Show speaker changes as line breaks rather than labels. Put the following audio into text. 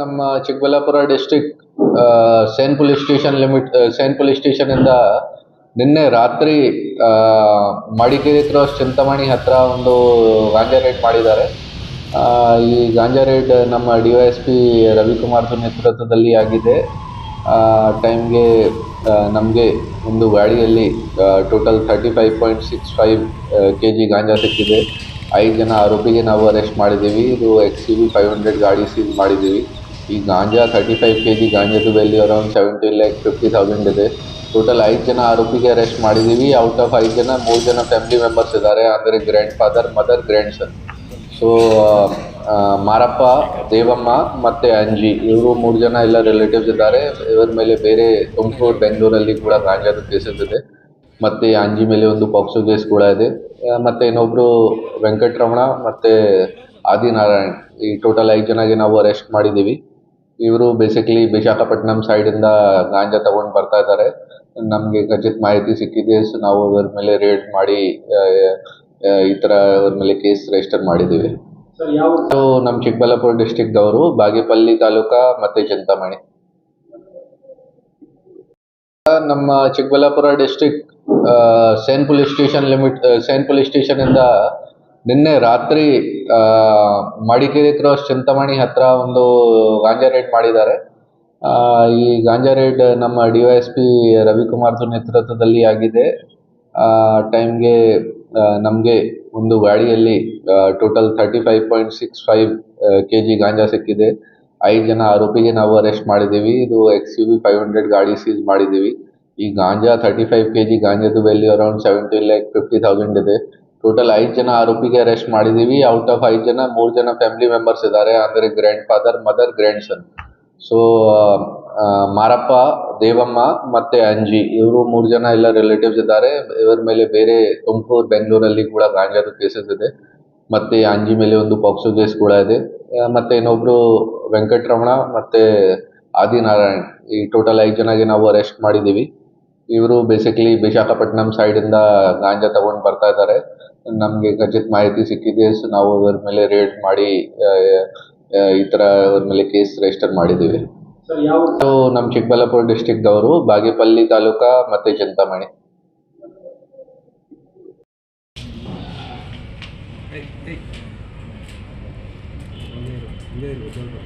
ನಮ್ಮ Chikkaballapura district CEN police station limit CEN police ಸ್ಟೇಷನಿಂದ ನಿನ್ನೆ ರಾತ್ರಿ ಮಡಿಕೇರಿ ಕ್ರಾಸ್ ಚಿಂತಾಮಣಿ ಹತ್ರ ಒಂದು ಗಾಂಜಾ ರೈಡ್ ಮಾಡಿದ್ದಾರೆ. ಈ ಗಾಂಜಾ ರೈಡ್ ನಮ್ಮ D Y S P Ravikumar ನೇತೃತ್ವದಲ್ಲಿ ಆಗಿದೆ. ಟೈಮ್ಗೆ ನಮಗೆ ಒಂದು ಗಾಡಿಯಲ್ಲಿ total thirty five point six five K G ganja ಸಿಕ್ಕಿದೆ. ಐದು ಜನ ಆರೋಪಿಗೆ ನಾವು ಅರೆಸ್ಟ್ ಮಾಡಿದ್ದೀವಿ. ಇದು X C B five hundred ಗಾಡಿ ಸೀಸ್ ಮಾಡಿದ್ದೀವಿ. ಈ ganja thirty five K G ಗಾಂಜಾದು value around seventy lakh fifty thousand ಇದೆ. ಟೋಟಲ್ ಐದು ಜನ ಆರೋಪಿಗೆ ಅರೆಸ್ಟ್ ಮಾಡಿದ್ದೀವಿ. ಔಟ್ ಆಫ್ ಐದು ಜನ, ಮೂರು ಜನ ಫ್ಯಾಮಿಲಿ ಮೆಂಬರ್ಸ್ ಇದ್ದಾರೆ. ಅಂದರೆ grand father mother grand son so Marappa, Devamma ಮತ್ತು ಅಂಜಿ. ಇವರು ಮೂರು ಜನ ಎಲ್ಲ ರಿಲೇಟಿವ್ಸ್ ಇದ್ದಾರೆ. ಇವರ ಮೇಲೆ ಬೇರೆ ತುಮಕೂರು, ಬೆಂಗಳೂರಲ್ಲಿ ಕೂಡ ಗಾಂಜಾದ ಕೇಸಸ್ ಇದೆ. ಮತ್ತೆ ಅಂಜಿ ಮೇಲೆ ಒಂದು ಪಾಕ್ಸೋ ಕೇಸ್ ಕೂಡ ಇದೆ. ಮತ್ತೆ ಇನ್ನೊಬ್ಬರು ವೆಂಕಟರಮಣ ಮತ್ತೆ ಆದಿನಾರಾಯಣ್. ಈ ಟೋಟಲ್ ಐದು ಜನಗೆ ನಾವು ಅರೆಸ್ಟ್ ಮಾಡಿದ್ದೀವಿ. ಇವರು ಬೇಸಿಕಲಿ ವಿಶಾಖಪಟ್ಟಣಂ ಸೈಡಿಂದ ಗಾಂಜಾ ತಗೊಂಡು ಬರ್ತಾ ಇದ್ದಾರೆ. ನಮಗೆ ಖಚಿತ ಮಾಹಿತಿ ಸಿಕ್ಕಿದೆ. ಸೊ ನಾವು ಇವ್ರ ಮೇಲೆ ರೇಡ್ ಮಾಡಿ ಈ ಥರ ಇವ್ರ ಮೇಲೆ ಕೇಸ್ ರಿಜಿಸ್ಟರ್ ಮಾಡಿದ್ದೀವಿ. ನಮ್ಮ ಚಿಕ್ಕಬಳ್ಳಾಪುರ ಡಿಸ್ಟಿಕ್ದವರು ಬಾಗೇಪಲ್ಲಿ ತಾಲೂಕಾ ಮತ್ತೆ ಚಿಂತಾಮಣಿ. ನಮ್ಮ Chikkaballapura district CEN police station limit CEN police station ಇಂದ ನಿನ್ನೆ ರಾತ್ರಿ ಮಡಿಕೇರಿ ಕ್ರಾಸ್ ಚಿಂತಾಮಣಿ ಹತ್ರ ಒಂದು ಗಾಂಜಾ ರೇಡ್ ಮಾಡಿದ್ದಾರೆ. ಈ ಗಾಂಜಾ ರೇಡ್ ನಮ್ಮ D Y S P Ravikumar ನೇತೃತ್ವದಲ್ಲಿ ಆಗಿದೆ. ಟೈಮ್ಗೆ ನಮಗೆ ಒಂದು ಗಾಡಿಯಲ್ಲಿ total thirty five point six five K G ganja ಸಿಕ್ಕಿದೆ. ಐದು ಜನ ಆರೋಪಿಗೆ ನಾವು ಅರೆಸ್ಟ್ ಮಾಡಿದ್ದೀವಿ. ಇದು X U V five hundred ಗಾಡಿ ಸೀಸ್ ಮಾಡಿದ್ದೀವಿ. ಈ ganja thirty five K G ಗಾಂಜಾದು value around seventy lakh fifty thousand ಇದೆ. ಟೋಟಲ್ ಐದು ಜನ ಆರೋಪಿಗೆ ಅರೆಸ್ಟ್ ಮಾಡಿದ್ದೀವಿ. ಔಟ್ ಆಫ್ ಐದು ಜನ, ಮೂರು ಜನ ಫ್ಯಾಮಿಲಿ ಮೆಂಬರ್ಸ್ ಇದ್ದಾರೆ. ಅಂದರೆ grand father mother grand son so Marappa, Devamma ಮತ್ತೆ ಅಂಜಿ, ಇವರು ಮೂರು ಜನ ಎಲ್ಲ ರಿಲೇಟಿವ್ಸ್ ಇದ್ದಾರೆ. ಇವರ ಮೇಲೆ ಬೇರೆ ತುಮಕೂರು, ಬೆಂಗಳೂರಲ್ಲಿ ಕೂಡ ಗಾಂಜಾದ ಕೇಸಸ್ ಇದೆ. ಮತ್ತೆ ಅಂಜಿ ಮೇಲೆ ಒಂದು ಪಾಕ್ಸೋ ಕೇಸ್ ಕೂಡ ಇದೆ. ಮತ್ತೆ ಇನ್ನೊಬ್ಬರು ವೆಂಕಟರಮಣ ಮತ್ತೆ ಆದಿನಾರಾಯಣ್, ಈ ಟೋಟಲ್ ಐದು ಜನಗೆ ನಾವು ಅರೆಸ್ಟ್ ಮಾಡಿದ್ದೀವಿ. ಇವರು ಬೇಸಿಕಲಿ ವಿಶಾಖಪಟ್ಟಣಂ ಸೈಡಿಂದ ಗಾಂಜಾ ತಗೊಂಡು ಬರ್ತಾ ಇದ್ದಾರೆ. ನಮಗೆ ಖಚಿತ ಮಾಹಿತಿ ಸಿಕ್ಕಿದೆ. ನಾವು ಇವ್ರ ಮೇಲೆ ರೇಡ್ ಮಾಡಿ ಈ ತರ ಅವ್ರ ಮೇಲೆ ಕೇಸ್ ರಿಜಿಸ್ಟರ್ ಮಾಡಿದ್ದೀವಿ.
ಸರ್ ಯಾವ
ಇದು ನಮ್ಮ ಚಿಕ್ಕಬಳ್ಳಾಪುರ ಡಿಸ್ಟಿಕ್ದವರು ಬಾಗೇಪಲ್ಲಿ ತಾಲೂಕಾ ಮತ್ತೆ ಚಿಂತಾಮಣಿ.
ಇಲ್ಲೇ ಇರು, ಇರು, ಸ್ವಲ್ಪ.